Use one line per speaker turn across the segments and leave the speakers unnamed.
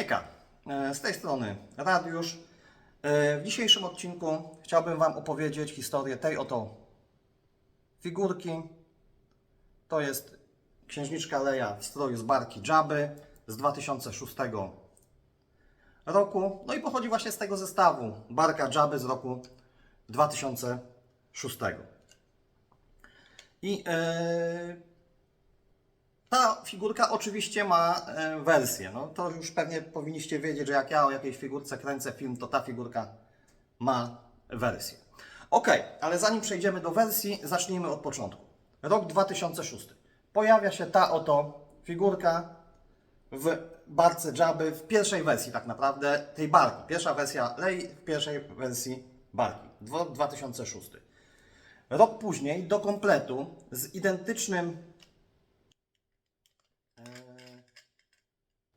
Hejka, e, z tej strony Radiusz. E, W dzisiejszym odcinku chciałbym Wam opowiedzieć historię tej oto figurki. To jest księżniczka Leia w stroju z barki Jabby z 2006 roku. No i pochodzi właśnie z tego zestawu barka Jabby z roku 2006. I e, ta figurka oczywiście ma e, wersję. No, to już pewnie powinniście wiedzieć, że jak ja o jakiejś figurce kręcę film, to ta figurka ma wersję. Ok, ale zanim przejdziemy do wersji, zacznijmy od początku. Rok 2006. Pojawia się ta oto figurka w barce Jabby w pierwszej wersji tak naprawdę tej barki. Pierwsza wersja Lei w pierwszej wersji barki. Dwo- 2006. Rok później do kompletu z identycznym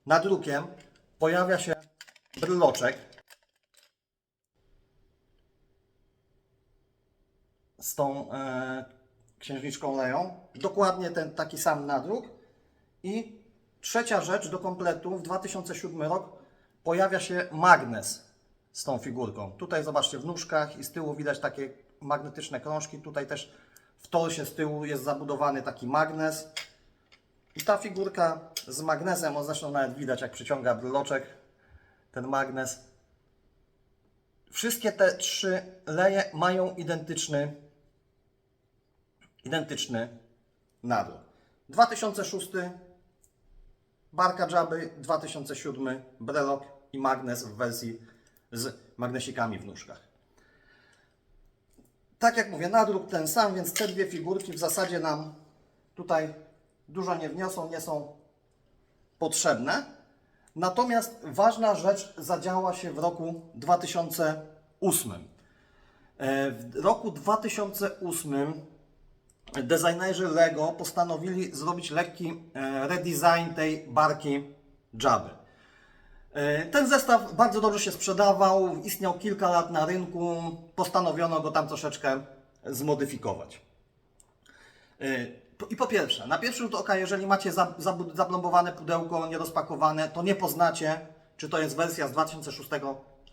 nadrukiem pojawia się bryloczek z tą e, księżniczką Leją. Dokładnie ten taki sam nadruk. I trzecia rzecz do kompletu w 2007 rok pojawia się magnes z tą figurką. Tutaj zobaczcie w nóżkach i z tyłu widać takie magnetyczne krążki. Tutaj też w torsie z tyłu jest zabudowany taki magnes. I ta figurka z magnesem, o zresztą nawet widać jak przyciąga bryloczek, ten magnes. Wszystkie te trzy leje mają identyczny, identyczny nadruk. 2006 Barka Jabby, 2007 Brelok i magnes w wersji z magnesikami w nóżkach. Tak jak mówię, nadruk ten sam, więc te dwie figurki w zasadzie nam tutaj dużo nie wniosą, nie są potrzebne. Natomiast ważna rzecz zadziała się w roku 2008. E, W roku 2008 designerzy Lego postanowili zrobić lekki e, redesign tej barki Jabby. E, Ten zestaw bardzo dobrze się sprzedawał, istniał kilka lat na rynku, postanowiono go tam troszeczkę zmodyfikować. I po pierwsze, na pierwszy rzut oka, jeżeli macie za- zabu- zaplombowane pudełko, nierozpakowane, to nie poznacie, czy to jest wersja z 2006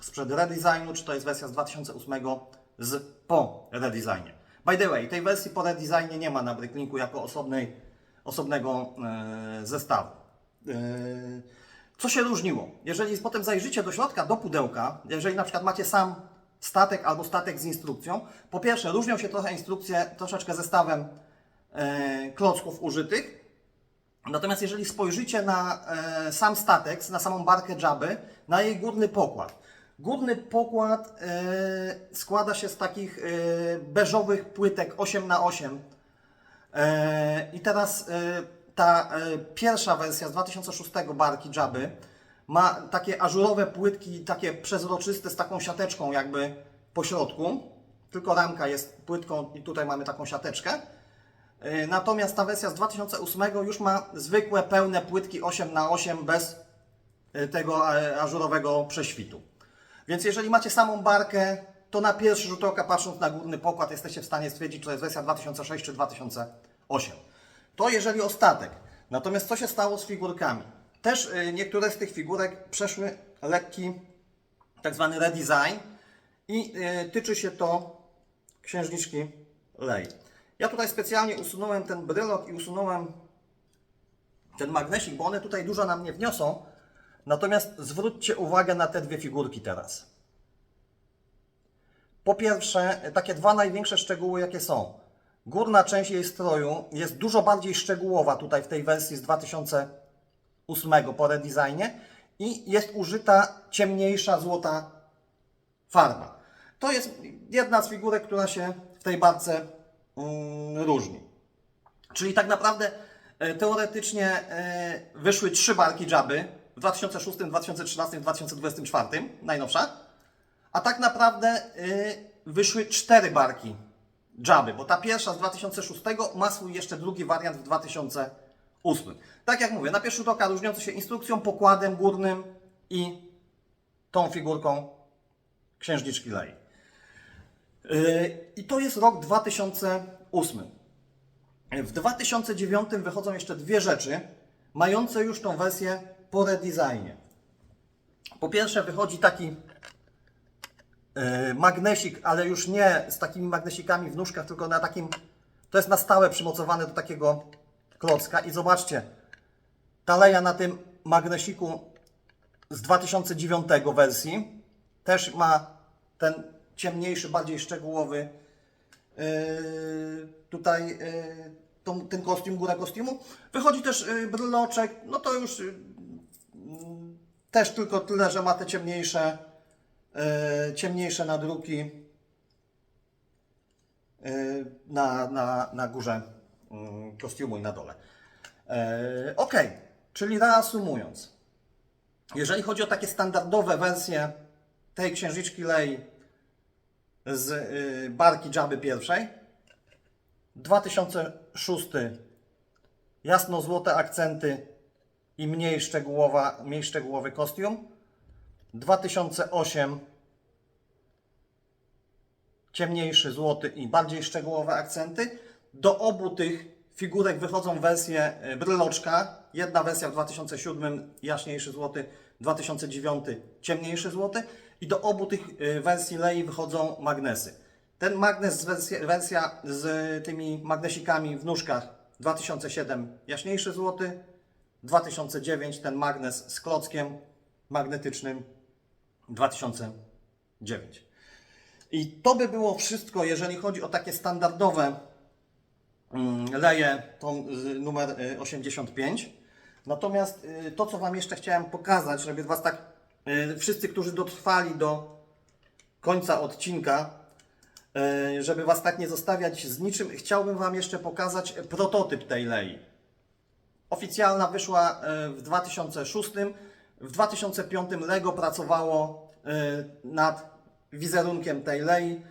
sprzed redesignu, czy to jest wersja z 2008 z po redesignie. By the way, tej wersji po redesignie nie ma na Bricklinku jako osobnej, osobnego e, zestawu. E, co się różniło? Jeżeli potem zajrzycie do środka, do pudełka, jeżeli na przykład macie sam statek albo statek z instrukcją, po pierwsze różnią się trochę instrukcje troszeczkę zestawem klocków użytych. Natomiast jeżeli spojrzycie na e, sam statek, na samą barkę Jabby, na jej górny pokład. Górny pokład e, składa się z takich e, beżowych płytek 8x8. E, I teraz e, ta e, pierwsza wersja z 2006 barki Jabby ma takie ażurowe płytki, takie przezroczyste z taką siateczką jakby po środku. Tylko ramka jest płytką i tutaj mamy taką siateczkę. E, Natomiast ta wersja z 2008 już ma zwykłe, pełne płytki 8x8 bez e, tego e, ażurowego prześwitu. Więc jeżeli macie samą barkę, to na pierwszy rzut oka, patrząc na górny pokład, jesteście w stanie stwierdzić, czy to jest wersja 2006 czy 2008. To jeżeli o statek. Natomiast co się stało z figurkami? Też niektóre z tych figurek przeszły lekki tak zwany redesign i tyczy się to księżniczki Lei. Ja tutaj specjalnie usunąłem ten brylok i usunąłem ten magnesik, bo one tutaj dużo nam nie wniosą. Natomiast zwróćcie uwagę na te dwie figurki teraz. Po pierwsze, takie dwa największe szczegóły, jakie są. Górna część jej stroju jest dużo bardziej szczegółowa tutaj w tej wersji z 2008 po redesignie i jest użyta ciemniejsza złota farba. To jest jedna z figurek, która się w tej barce różni. Czyli tak naprawdę e, teoretycznie e, wyszły trzy barki Jabby w 2006, 2013, 2024, najnowsza. A tak naprawdę e, wyszły cztery barki Jabby, bo ta pierwsza z 2006 ma swój jeszcze drugi wariant w 2008. Tak jak mówię, na pierwszy rzut oka różniący się instrukcją, pokładem górnym i tą figurką księżniczki Lei. Yy, I to jest rok 2008. W 2009 wychodzą jeszcze dwie rzeczy, mające już tą wersję po redesignie. Po pierwsze wychodzi taki e, magnesik, ale już nie z takimi magnesikami w nóżkach, tylko na takim, to jest na stałe przymocowane do takiego klocka i zobaczcie, ta leja na tym magnesiku z 2009 wersji też ma ten ciemniejszy, bardziej szczegółowy yy, tutaj tą, ten kostium, górę kostiumu. Wychodzi też yy, bryloczek, no to już mm, też tylko tyle, że ma te ciemniejsze, ciemniejsze nadruki na, na, na górze yy, kostiumu i na dole. Ok, czyli reasumując, jeżeli chodzi o takie standardowe wersje tej księżniczki Lei z y, barki Jabby pierwszej, 2006 jasno-złote akcenty i mniej, szczegółowa, mniej szczegółowy kostium, 2008 ciemniejszy złoty i bardziej szczegółowe akcenty. Do obu tych figurek wychodzą wersje e, bryloczka. Jedna wersja w 2007 jaśniejszy złoty, 2009 ciemniejszy złoty i do obu tych e, wersji lei wychodzą magnesy. Ten magnes, wersja, wersja z tymi magnesikami w nóżkach 2007 jaśniejszy złoty, 2009 ten magnes z klockiem magnetycznym 2009. I to by było wszystko, jeżeli chodzi o takie standardowe mm, leje, tą z- numer y, 85. Natomiast y, to, co Wam jeszcze chciałem pokazać, żeby Was tak, y, wszyscy, którzy dotrwali do końca odcinka, y, żeby Was tak nie zostawiać z niczym, chciałbym Wam jeszcze pokazać prototyp tej lei. Oficjalna wyszła e, w 2006. W 2005 Lego pracowało e, nad wizerunkiem tej lei.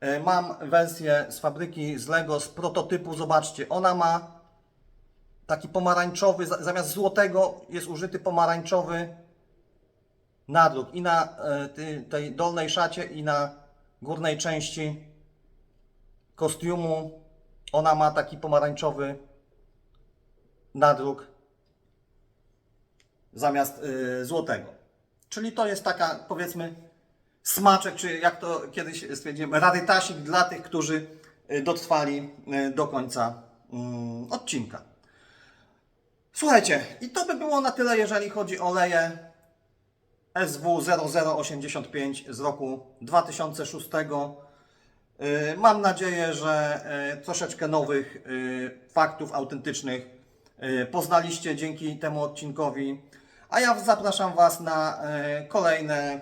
E, Mam wersję z fabryki z Lego, z prototypu. Zobaczcie, ona ma taki pomarańczowy, za- zamiast złotego jest użyty pomarańczowy nadruk i na e, tej dolnej szacie i na górnej części kostiumu. Ona ma taki pomarańczowy nadruk zamiast y, złotego. Czyli to jest taka, powiedzmy, smaczek, czy jak to kiedyś stwierdziłem, rarytasik dla tych, którzy y, dotrwali do końca mm, odcinka. Słuchajcie, i to by było na tyle, jeżeli chodzi o leje SW 0085 z roku 2006. Y, Mam nadzieję, że y, troszeczkę nowych y, faktów autentycznych poznaliście dzięki temu odcinkowi. A ja zapraszam Was na kolejne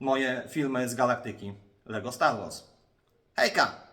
moje filmy z galaktyki LEGO Star Wars. Hejka!